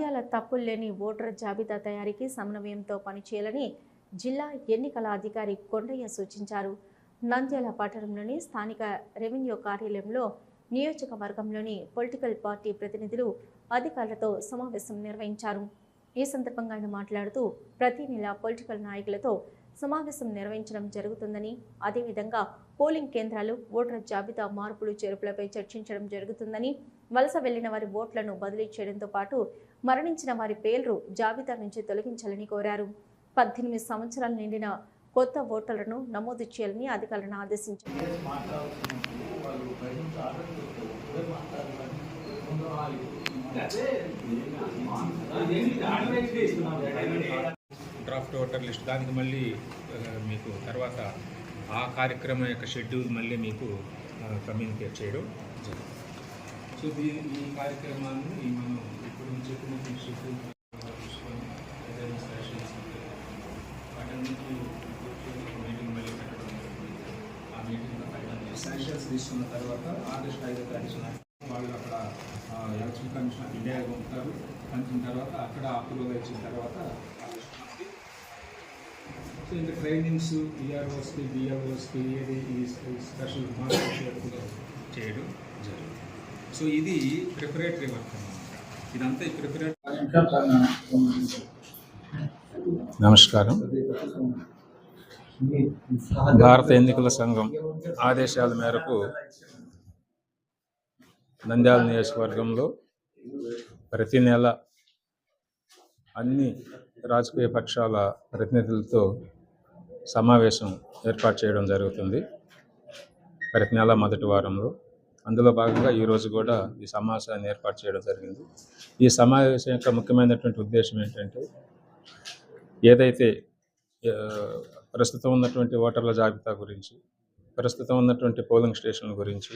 నంద్యాల తప్పులు లేని ఓటర్ జాబితా తయారీకి సమన్వయంతో పనిచేయాలని జిల్లా ఎన్నికల అధికారి కొండయ్య సూచించారు. నంద్యాల పట్టణంలోని స్థానిక రెవెన్యూ కార్యాలయంలో నియోజకవర్గంలోని పొలిటికల్ పార్టీ ప్రతినిధులు అధికారులతో సమావేశం నిర్వహించారు. ఈ సందర్భంగా ఆయన మాట్లాడుతూ ప్రతి నెల పొలిటికల్ నాయకులతో సమావేశం నిర్వహించడం జరుగుతుందని అదేవిధంగా పోలింగ్ కేంద్రాలు ఓటర్ జాబితా మార్పులు చేర్పులపై చర్చించడం జరుగుతుందని వలస వెళ్ళిన వారి ఓట్లను బదిలీ చేయడంతో పాటు మరణించిన వారి పేర్లు జాబితా నుంచి తొలగించాలని కోరారు. పద్దెనిమిది సంవత్సరాలు నిండిన కొత్త ఓటర్లను నమోదు చేయాలని అధికారులను ఆదేశించారు. డ్రాఫ్ట్ ఓటర్ లిస్ట్ దానికి మళ్ళీ మీకు తర్వాత ఆ కార్యక్రమం యొక్క షెడ్యూల్ మళ్ళీ మీకు కమ్యూనికేట్ చేయడం జరుగుతుంది. సో దీని ఈ కార్యక్రమాన్ని ఈ మనం ఇప్పుడు సెషన్స్ మీటింగ్ పెట్టడం ఆ తీసుకున్న తర్వాత ఆగస్ట్ ఐదో తారీఖున వాళ్ళు అక్కడ ఎలక్షన్ కమిషన్ ఆఫ్ ఇండియా ఉంటారు పంచిన తర్వాత అక్కడ అప్రూవల్ ఇచ్చిన తర్వాత సో ఇంకా ట్రైనింగ్స్ ఈఆర్ఓస్కి బిఆర్ఓస్కి ఏది ఈ స్పెషల్ చేయడం జరుగుతుంది. సో ఇది ప్రిపరేటరీ వర్క్ అన్నమాట. ఇదంతా ఈ ప్రిపరేటరీ నమస్కారం. భారత ఎన్నికల సంఘం ఆదేశాల మేరకు నంద్యాల నియోజకవర్గంలో ప్రతి నెల అన్ని రాజకీయ పక్షాల ప్రతినిధులతో సమావేశం ఏర్పాటు చేయడం జరుగుతుంది. ప్రతి నెల మొదటి వారంలో అందులో భాగంగా ఈరోజు కూడా ఈ సమావేశాన్ని ఏర్పాటు చేయడం జరిగింది. ఈ సమావేశం యొక్క ముఖ్యమైనటువంటి ఉద్దేశం ఏంటంటే ఏదైతే ప్రస్తుతం ఉన్నటువంటి ఓటర్ల జాబితా గురించి ప్రస్తుతం ఉన్నటువంటి పోలింగ్ స్టేషన్ల గురించి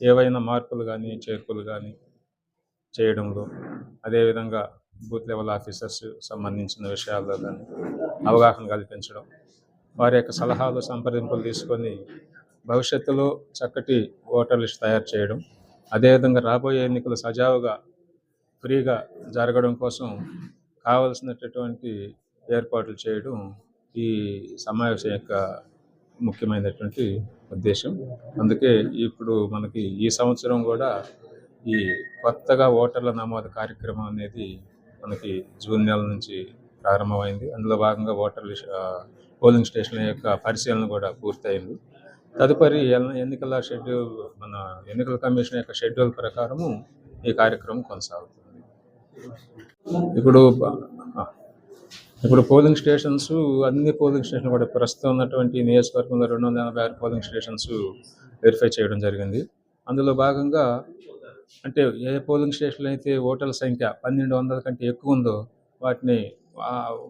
ఏవైనా మార్పులు కానీ చేర్పులు కానీ చేయడంలో అదేవిధంగా బూత్ లెవెల్ ఆఫీసర్స్ సంబంధించిన విషయాల్లో కానీ అవగాహన కల్పించడం వారి యొక్క సలహాలు సంప్రదింపులు తీసుకొని భవిష్యత్తులో చక్కటి ఓటర్ లిస్ట్ తయారు చేయడం. అదేవిధంగా రాబోయే ఎన్నికలు సజావుగా ఫ్రీగా జరగడం కోసం కావలసినటువంటి ఏర్పాట్లు చేయడం ఈ సమావేశం యొక్క ముఖ్యమైనటువంటి ఉద్దేశం. అందుకే ఇప్పుడు మనకి ఈ సంవత్సరం కూడా ఈ కొత్తగా ఓటర్ల నమోదు కార్యక్రమం అనేది మనకి జూన్ నెల నుంచి ప్రారంభమైంది. అందులో భాగంగా ఓటర్ లిస్ట్ పోలింగ్ స్టేషన్ల యొక్క పరిశీలన కూడా పూర్తయింది. తదుపరి ఎన్నికల షెడ్యూల్ మన ఎన్నికల కమిషన్ యొక్క షెడ్యూల్ ప్రకారము ఈ కార్యక్రమం కొనసాగుతుంది. ఇప్పుడు ఇప్పుడు పోలింగ్ స్టేషన్స్ అన్ని పోలింగ్ స్టేషన్లు కూడా ప్రస్తుతం ఉన్నటువంటి నియోజకవర్గంలో రెండు వందల ఎనభై ఆరు పోలింగ్ స్టేషన్స్ వెరిఫై చేయడం జరిగింది. అందులో భాగంగా అంటే ఏ పోలింగ్ స్టేషన్లో అయితే ఓటర్ల సంఖ్య పన్నెండు వందల కంటే ఎక్కువ ఉందో వాటిని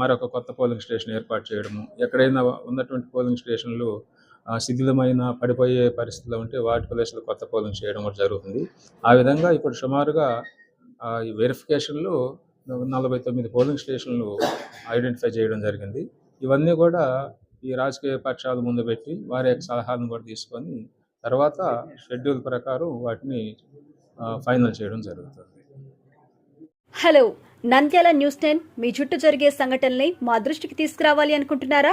మరొక కొత్త పోలింగ్ స్టేషన్ ఏర్పాటు చేయడము ఎక్కడైనా ఉన్నటువంటి పోలింగ్ స్టేషన్లు శిథిలమైన పడిపోయే పరిస్థితిలో ఉంటే వాటి ప్రదేశాలు కొత్త పోలింగ్ చేయడం కూడా జరుగుతుంది. ఆ విధంగా ఇప్పుడు సుమారుగా ఈ వెరిఫికేషన్లో నలభై తొమ్మిది పోలింగ్ స్టేషన్లు ఐడెంటిఫై చేయడం జరిగింది. ఇవన్నీ కూడా ఈ రాజకీయ పక్షాలు ముందు పెట్టి వారి యొక్క సలహాలను కూడా తీసుకొని తర్వాత షెడ్యూల్ ప్రకారం వాటిని ఫైనల్ చేయడం జరుగుతుంది. హలో నంద్యాల న్యూస్ టెన్ మీ చుట్టూ జరిగే సంఘటనల్ని మా దృష్టికి తీసుకురావాలి అనుకుంటున్నారా?